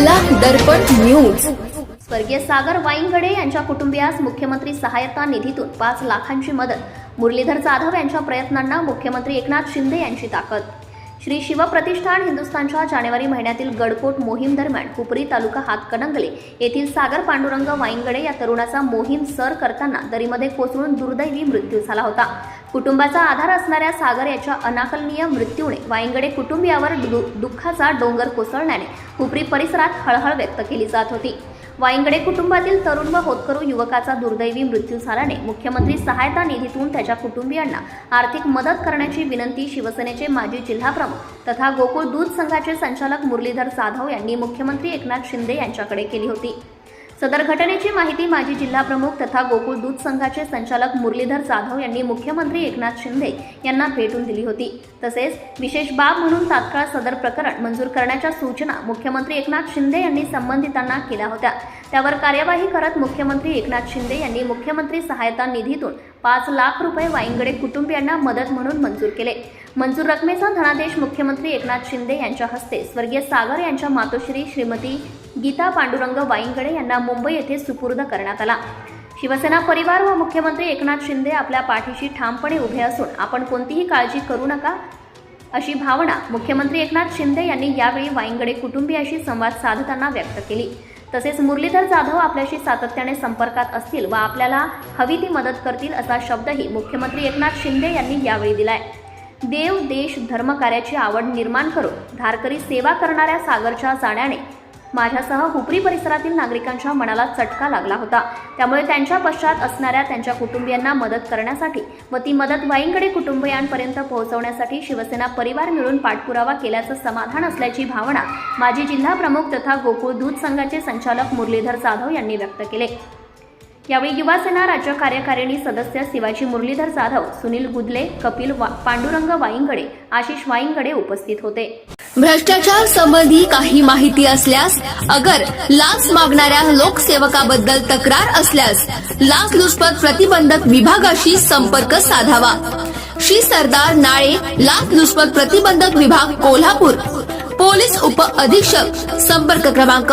दर्पण news. स्वर्गीय सागर वाईंगडे यांच्या कुटुंबियास मुख्यमंत्री सहायता निधीतून पाच लाखांची मदत. मुरलीधर जाधव यांच्या प्रयत्नांना मुख्यमंत्री एकनाथ शिंदे यांची ताकद. श्री शिवप्रतिष्ठान हिंदुस्थानच्या जानेवारी महिन्यातील गडकोट मोहीम दरम्यान हुपरी तालुका हातकणंगले येथील सागर पांडुरंग वाईंगडे या तरुणाचा मोहीम सर करताना दरीमध्ये कोसळून दुर्दैवी मृत्यू झाला होता. कुटुंबाचा आधार असणाऱ्या सागर याच्या अनाकलनीय मृत्यूने वाईंगडे कुटुंबियावर दु- दुःखाचा डोंगर कोसळण्याने हुपरी परिसरात हळहळ व्यक्त केली जात होती. वाईंगडे कुटुंबातील तरुण व होतकरू युवकाचा दुर्दैवी मृत्यू झाल्याने मुख्यमंत्री सहायता निधीतून त्याच्या कुटुंबियांना आर्थिक मदत करण्याची विनंती शिवसेनेचे माजी जिल्हाप्रमुख तथा गोकुळ दूध संघाचे संचालक मुरलीधर जाधव यांनी मुख्यमंत्री एकनाथ शिंदे यांच्याकडे केली होती. सदर घटनेची माहिती माजी जिल्हाप्रमुख तथा गोकुळ दूध संघाचे संचालक मुरलीधर जाधव यांनी मुख्यमंत्री एकनाथ शिंदे यांना भेटून दिली होती. तसेच विशेष बाब म्हणून तात्काळ सदर प्रकरण मंजूर करण्याच्या सूचना मुख्यमंत्री एकनाथ शिंदे यांनी संबंधितांना केल्या होत्या. त्यावर कार्यवाही करत मुख्यमंत्री एकनाथ शिंदे यांनी मुख्यमंत्री सहायता निधीतून पाच लाख रुपये वाईंगडे कुटुंबियांना मदत म्हणून मंजूर केले. मंजूर रकमेचा धनादेश मुख्यमंत्री एकनाथ शिंदे यांच्या हस्ते स्वर्गीय सागर यांच्या मातोश्री श्रीमती गीता पांडुरंग वाईंगडे यांना मुंबई येथे सुपूर्द करण्यात आला. शिवसेना परिवार व मुख्यमंत्री एकनाथ शिंदे आपल्या पाठीशी ठामपणे उभे असून आपण कोणतीही काळजी करू नका अशी भावना मुख्यमंत्री एकनाथ शिंदे यांनी यावेळी वाईंगडे कुटुंबियाशी संवाद साधताना व्यक्त केली. तसेच मुरलीधर जाधव आपल्याशी सातत्याने संपर्कात असतील व आपल्याला हवी ती मदत करतील असा शब्दही मुख्यमंत्री एकनाथ शिंदे यांनी यावेळी दिलाय. देव देश धर्मकार्याची आवड निर्माण करून धारकरी सेवा करणाऱ्या सागरच्या जाण्याने माझ्यासह हुपरी परिसरातील नागरिकांच्या मनाला चटका लागला होता. त्यामुळे त्यांच्या पश्चात असणाऱ्या त्यांच्या कुटुंबियांना मदत करण्यासाठी व ती मदत वाईंगडे कुटुंबियांपर्यंत पोहोचवण्यासाठी शिवसेना परिवार मिळून पाठपुरावा केल्याचं समाधान असल्याची भावना माजी जिल्हा प्रमुख तथा गोकुळ दूध संघाचे संचालक मुरलीधर जाधव यांनी व्यक्त केले. यावेळी युवासेना राज्य कार्यकारिणी सदस्य शिवाजी मुरलीधर जाधव सुनील गुदले कपिल वा- पांडुरंग वाईंगडे आशिष वाईंगडे उपस्थित होते. भ्रष्टाचार संबंधी काही माहिती असल्यास अगर लाच मागणाऱ्या लोकसेवकाबद्दल तक्रार असल्यास लाचलुचपत प्रतिबंधक विभागाशी संपर्क साधावा. श्री सरदार नाळे लाचलुचपत प्रतिबंधक विभाग कोल्हापूर. पोलीस उप अधीक्षक संपर्क क्रमांक